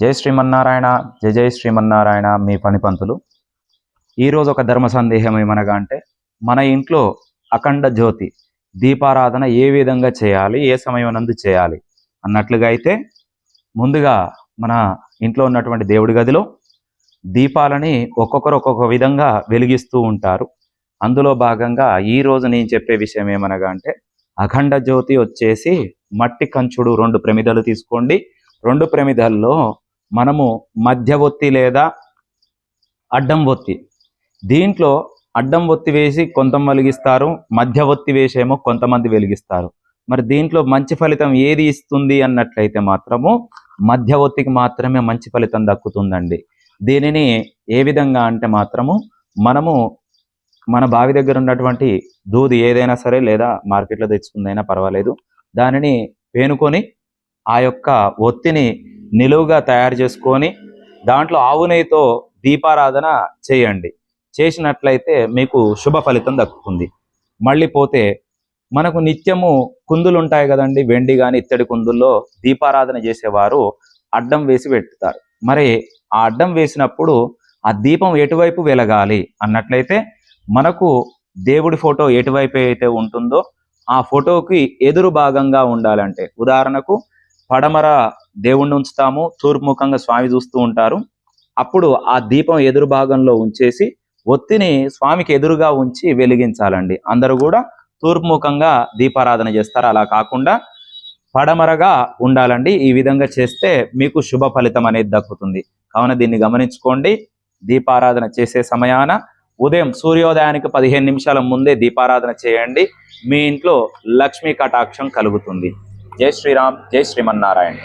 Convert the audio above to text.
జై శ్రీమన్నారాయణ జయ జై శ్రీమన్నారాయణ మీ పనిపంతులు. ఈరోజు ఒక ధర్మ సందేహం ఏమనగా అంటే మన ఇంట్లో అఖండ జ్యోతి దీపారాధన ఏ విధంగా చేయాలి ఏ సమయం నందు చేయాలి అన్నట్లుగా అయితే ముందుగా మన ఇంట్లో ఉన్నటువంటి దేవుడి గదిలో దీపాలని ఒక్కొక్కరు ఒక్కొక్క విధంగా వెలిగిస్తూ ఉంటారు. అందులో భాగంగా ఈ రోజు నేను చెప్పే విషయం ఏమనగా అంటే అఖండ జ్యోతి వచ్చేసి మట్టి కంచుడు రెండు ప్రమిదలు తీసుకోండి. రెండు ప్రమిదల్లో మనము మధ్య ఒత్తి లేదా అడ్డం ఒత్తి. దీంట్లో అడ్డం ఒత్తి వేసి కొంతం వెలిగిస్తారు మధ్య ఒత్తి వేసేమో కొంతమంది వెలిగిస్తారు. మరి దీంట్లో మంచి ఫలితం ఏది ఇస్తుంది అన్నట్లయితే మాత్రము మధ్య ఒత్తికి మాత్రమే మంచి ఫలితం దక్కుతుందండి. దీనిని ఏ విధంగా అంటే మాత్రము మనము మన బావి దగ్గర ఉన్నటువంటి దూది ఏదైనా సరే లేదా మార్కెట్లో తెచ్చుకుందైనా పర్వాలేదు. దానిని పేనుకొని ఆ యొక్క ఒత్తిని నిలువుగా తయారు చేసుకొని దాంట్లో ఆవు నెయ్యితో దీపారాధన చేయండి. చేసినట్లయితే మీకు శుభ ఫలితం దక్కుతుంది. మళ్ళీ పోతే మనకు నిత్యము కుందులు ఉంటాయి కదండి. వెండి కానీ ఇత్తడి కుందుల్లో దీపారాధన చేసేవారు అడ్డం వేసి పెడతారు మరి ఆ అడ్డం వేసినప్పుడు ఆ దీపం ఎటువైపు వెలగాలి అన్నట్లయితే మనకు దేవుడి ఫోటో ఎటువైపు అయితే ఉంటుందో ఆ ఫోటోకి ఎదురు భాగంగా ఉండాలంటే ఉదాహరణకు పడమర దేవుణ్ణి ఉంచుతాము తూర్పుముఖంగా స్వామి చూస్తూ ఉంటారు. అప్పుడు ఆ దీపం ఎదురు భాగంలో ఉంచేసి ఒత్తిని స్వామికి ఎదురుగా ఉంచి వెలిగించాలండి. అందరూ కూడా తూర్పుముఖంగా దీపారాధన చేస్తారు. అలా కాకుండా పడమరగా ఉండాలండి. ఈ విధంగా చేస్తే మీకు శుభ ఫలితం అనేది దక్కుతుంది. కావున దీన్ని గమనించుకోండి. దీపారాధన చేసే సమయాన ఉదయం సూర్యోదయానికి పదిహేను నిమిషాల ముందే దీపారాధన చేయండి. మీ ఇంట్లో లక్ష్మీ కటాక్షం కలుగుతుంది. జై శ్రీరామ్ జై శ్రీమన్నారాయణ.